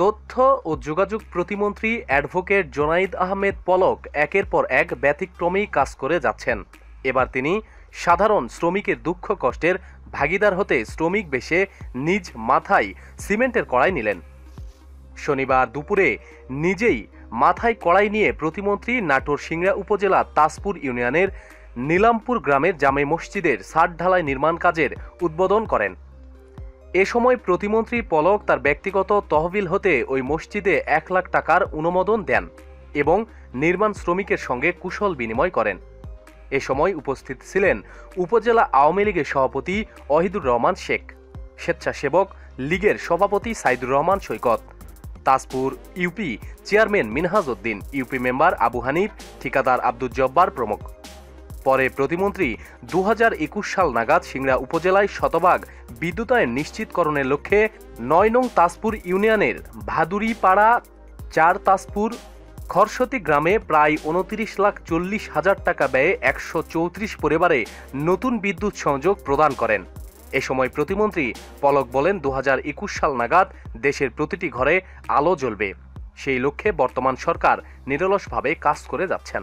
তথ্য ও যোগাযোগ প্রতিমন্ত্রী অ্যাডভোকেট জোনাইদ আহমেদ পলক একের পর এক ব্যতিক্রমী কাজ করে যাচ্ছেন। এবার তিনি সাধারণ শ্রমিকের দুঃখ কষ্টের ভাগিদার হতে শ্রমিক বেশে নিজ মাথায় সিমেন্টের কড়াই নিলেন। শনিবার দুপুরে নিজেই মাথায় কড়াই নিয়ে প্রতিমন্ত্রী নাটোর সিংড়া উপজেলা তাজপুর ইউনিয়নের নীলামপুর গ্রামের জামে মসজিদের সাত ঢালাই নির্মাণ কাজের উদ্বোধন করেন। এ সময় প্রতিমন্ত্রী পলক তার ব্যক্তিগত তহবিল হতে ওই মসজিদে এক লাখ টাকার অনুমোদন দেন এবং নির্মাণ শ্রমিকের সঙ্গে কুশল বিনিময় করেন। এ সময় উপস্থিত ছিলেন উপজেলা আওয়ামী লীগের সভাপতি অহিদুর রহমান শেখ, স্বেচ্ছাসেবক লীগের সভাপতি Saidur Rahman Saikat, Tajpur UP chairman Minhaj Uddin UP member Abu Hanif, ঠিকাদার আব্দুল জব্বার প্রমুখ। পরে প্রতিমন্ত্রী দু হাজার একুশ সাল নাগাদ সিংড়া উপজেলায় শতভাগ বিদ্যুতায়ন নিশ্চিতকরণের লক্ষ্যে নয় নং তাজপুর ইউনিয়নের ভাদুরিপাড়া, চার তাজপুর, খরসতি গ্রামে প্রায় উনত্রিশ লাখ চল্লিশ হাজার টাকা ব্যয়ে একশো চৌত্রিশ পরিবারে নতুন বিদ্যুৎ সংযোগ প্রদান করেন। এ সময় প্রতিমন্ত্রী পলক বলেন দু হাজার একুশ সাল নাগাদ দেশের প্রতিটি ঘরে আলো জ্বলবে। সেই লক্ষ্যে বর্তমান সরকার নিরলসভাবে কাজ করে যাচ্ছেন।